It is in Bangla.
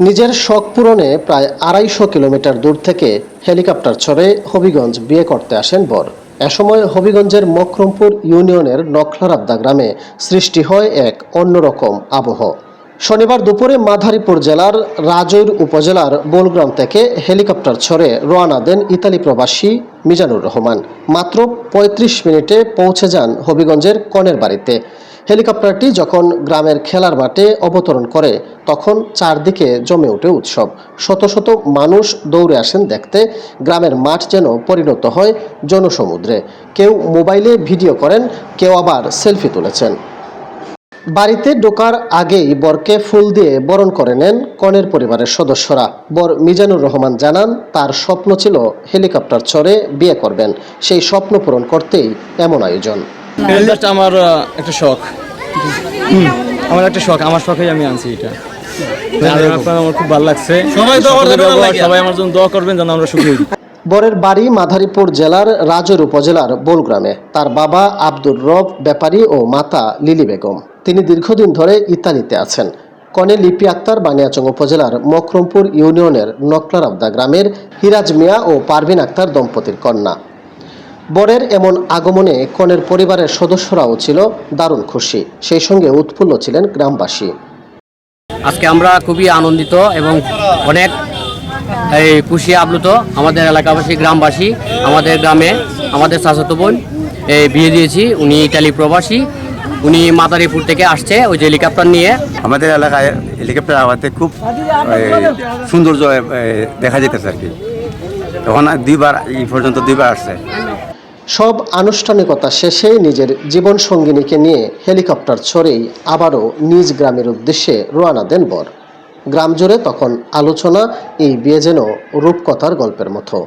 নিজের শখ পূরণে প্রায় আড়াইশো কিলোমিটার দূর থেকে হেলিকপ্টার চড়ে হবিগঞ্জ বিয়ে করতে আসেন বর। এ সময় হবিগঞ্জের মকরমপুর ইউনিয়নের নখলারাবদা গ্রামে সৃষ্টি হয় এক অন্যরকম আবহ। শনিবার দুপুরে মাধারীপুর জেলার রাজৈর উপজেলার বোলগ্রাম থেকে হেলিকপ্টার ছড়ে রওনা দেন ইতালি প্রবাসী মিজানুর রহমান। মাত্র ৩৫ মিনিটে পৌঁছে যান হবিগঞ্জের কনের বাড়িতে। হেলিকপ্টারটি যখন গ্রামের খেলার মাঠে অবতরণ করে, তখন চারদিকে জমে ওঠে উৎসব। শত শত মানুষ দৌড়ে আসেন দেখতে, গ্রামের মাঠ যেন পরিণত হয় জনসমুদ্রে। কেউ মোবাইলে ভিডিও করেন, কেউ আবার সেলফি তুলেছেন। বাড়িতে ঢোকার আগেই বরকে ফুল দিয়ে বরণ করে নেন কনের পরিবারের সদস্যরা। বর মিজানুর রহমান জানান, তার স্বপ্ন ছিল হেলিকপ্টার চড়ে বিয়ে করবেন। সেই স্বপ্ন পূরণ করতেই এমন আয়োজন। জাস্ট আমার একটা শখ। আমার একটা শখ আমার শখেই আমি আনছি এটা। আমার খুব ভালো লাগছে। সবাই আমার জন্য দোয়া করবেন যেন আমরা সুখী বরের বাড়ি মাধারীপুর জেলার রাজৈর উপজেলার বোলগ্রামে। তার বাবা আব্দুর রব ব্যাপারী ও মাতা লিলি বেগম। তিনি দীর্ঘদিন ধরে ইতালিতে আছেন। কনে লিপি আক্তার বানিয়াচং উপজেলার মকরমপুর ইউনিয়নের নকলার নকলারাবদা গ্রামের হিরাজ মিয়া ও পারভিন আক্তার দম্পতির কন্যা। বরের এমন আগমনে কনের পরিবারের সদস্যরাও ছিল দারুণ খুশি। সেই সঙ্গে উৎফুল্ল ছিলেন গ্রামবাসী। আজকে আমরা খুবই আনন্দিত এবং অনেক এই খুশি আপ্লুত আমাদের এলাকাবাসী গ্রামবাসী আমাদের গ্রামে আমাদের চাচাতো বোন এই বিয়ে দিয়েছি। উনি ইটালি প্রবাসী উনি মাদারীপুর থেকে আসছে ওই যে হেলিকপ্টার নিয়ে। আমাদের এলাকায় হেলিকপ্টার আওয়াতে খুব সৌন্দর্য দেখা যেতেছে আর কি। তখন দুইবার এই পর্যন্ত দুইবার আসছে। সব আনুষ্ঠানিকতা শেষে নিজের জীবন সঙ্গিনীকে নিয়ে হেলিকপ্টার ছড়েই আবারও নিজ গ্রামের উদ্দেশ্যে রোয়ানা দেন বর। গ্রাম জুড়ে তখন আলোচনা, এই বিয়ে যেন রূপকথার গল্পের মতো।